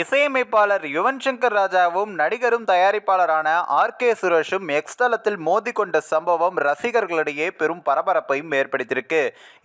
இசையமைப்பாளர் யுவன் சங்கர் ராஜாவும் நடிகரும் தயாரிப்பாளரான ஆர் கே சுரேஷும் எக்ஸ்தலத்தில் மோதி கொண்ட சம்பவம் ரசிகர்களிடையே பெரும் பரபரப்பையும் ஏற்படுத்தியிருக்கு.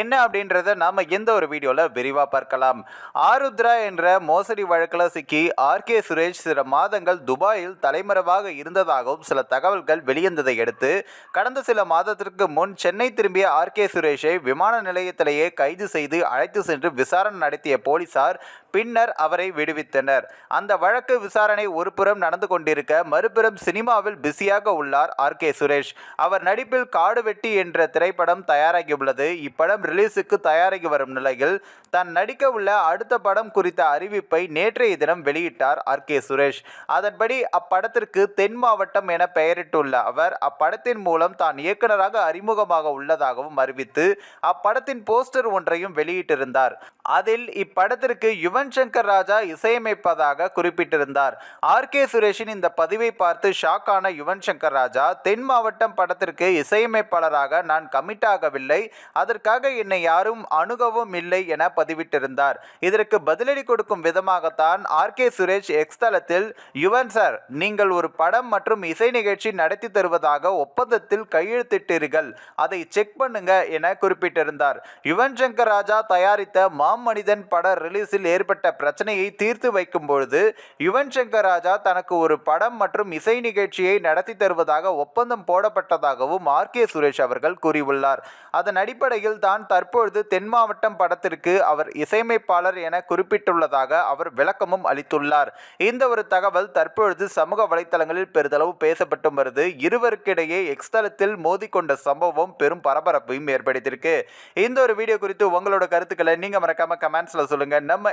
என்ன அப்படின்றத நாம இந்த ஒரு வீடியோவில் விரிவாக பார்க்கலாம். ஆருத்ரா என்ற மோசடி வழக்கில் சிக்கி ஆர் கே சுரேஷ் சில மாதங்கள் துபாயில் தலைமறைவாக இருந்ததாகவும் சில தகவல்கள் வெளிவந்ததை அடுத்து கடந்த சில மாதத்திற்கு முன் சென்னை திரும்பிய ஆர் கே சுரேஷை விமான நிலையத்திலேயே கைது செய்து அழைத்து சென்று விசாரணை நடத்திய போலீசார் பின்னர் அவரை விடுவித்தனர். அந்த வழக்கு விசாரணை ஒருபுறம் நடந்து கொண்டிருக்க மறுபுறம் சினிமாவில் பிஸியாக உள்ளார் ஆர். கே. சுரேஷ். அவர் நடிப்பில் காடு வெட்டி என்ற திரைப்படம் தயாராகியுள்ளது. இப்படம் ரிலீஸுக்கு தயாராகி வரும் நிலையில் தான் நடிக்க உள்ள அடுத்த படம் குறித்த அறிவிப்பை நேற்றைய தினம் வெளியிட்டார் ஆர். கே. சுரேஷ். அதன்படி அப்படத்திற்கு தென் மாவட்டம் என பெயரிட்டுள்ள அவர் அப்படத்தின் மூலம் தான் இயக்குனராக அறிமுகமாக உள்ளதாகவும் அறிவித்து அப்படத்தின் போஸ்டர் ஒன்றையும் வெளியிட்டிருந்தார். அதில் இப்படத்திற்கு யுவன் சங்கர் ராஜா இசையமைப்பதாக குறிப்பிட்டிருந்தார். ஆர். கே. சுரேஷின் இந்த பதிவை பார்த்து ஷாக்கான யுவன் சங்கர் ராஜா தென் மாவட்டம் படத்திற்கு இசையமைப்பாளராக நான் கமிட் ஆகவில்லை. அதற்காக என்னை யாரும் அணுகவும் இல்லை என பதிவிட்டிருந்தார். இதற்கு பதிலடி கொடுக்கும் விதமாகத்தான் ஆர். கே. சுரேஷ் எக்ஸ் தளத்தில் யுவன் சார் நீங்கள் ஒரு படம் மற்றும் இசை நிகழ்ச்சி நடத்தி தருவதாக ஒப்பந்தத்தில் கையெழுத்திட்டீர்கள். அதை செக் பண்ணுங்க என குறிப்பிட்டிருந்தார். யுவன் சங்கர் ராஜா தயாரித்த மாமனிதன் பட ரிலீஸில் ஏற்பட்ட பிரச்சனையை தீர்த்து வைக்கும் பொழுது யுவன் சங்கர் ராஜா தனக்கு ஒரு படம் மற்றும் இசை நிகழ்ச்சியை நடத்தி தருவதாக ஒப்பந்தம் போடப்பட்டதாகவும் ஆர் கே சுரேஷ் அவர்கள் கூறியுள்ளார். அதன் அடிப்படையில் தான் தற்பொழுது தென் மாவட்டம் படத்திற்கு அவர் இசையமைப்பாளர் என குறிப்பிட்டுள்ளதாக அவர் விளக்கமும் அளித்துள்ளார். இந்த ஒரு தகவல் தற்பொழுது சமூக வலைத்தளங்களில் பெரிதளவு பேசப்பட்டு வருது. இருவருக்கிடையே எக்ஸ்தலத்தில் மோதிக்கொண்ட சம்பவம் பெரும் பரபரப்பையும் ஏற்படுத்தியிருக்கு. இந்த ஒரு வீடியோ குறித்து உங்களோட கருத்துக்களை நீங்க மறக்காம கமெண்ட்ஸ்ல சொல்லுங்க. நம்ம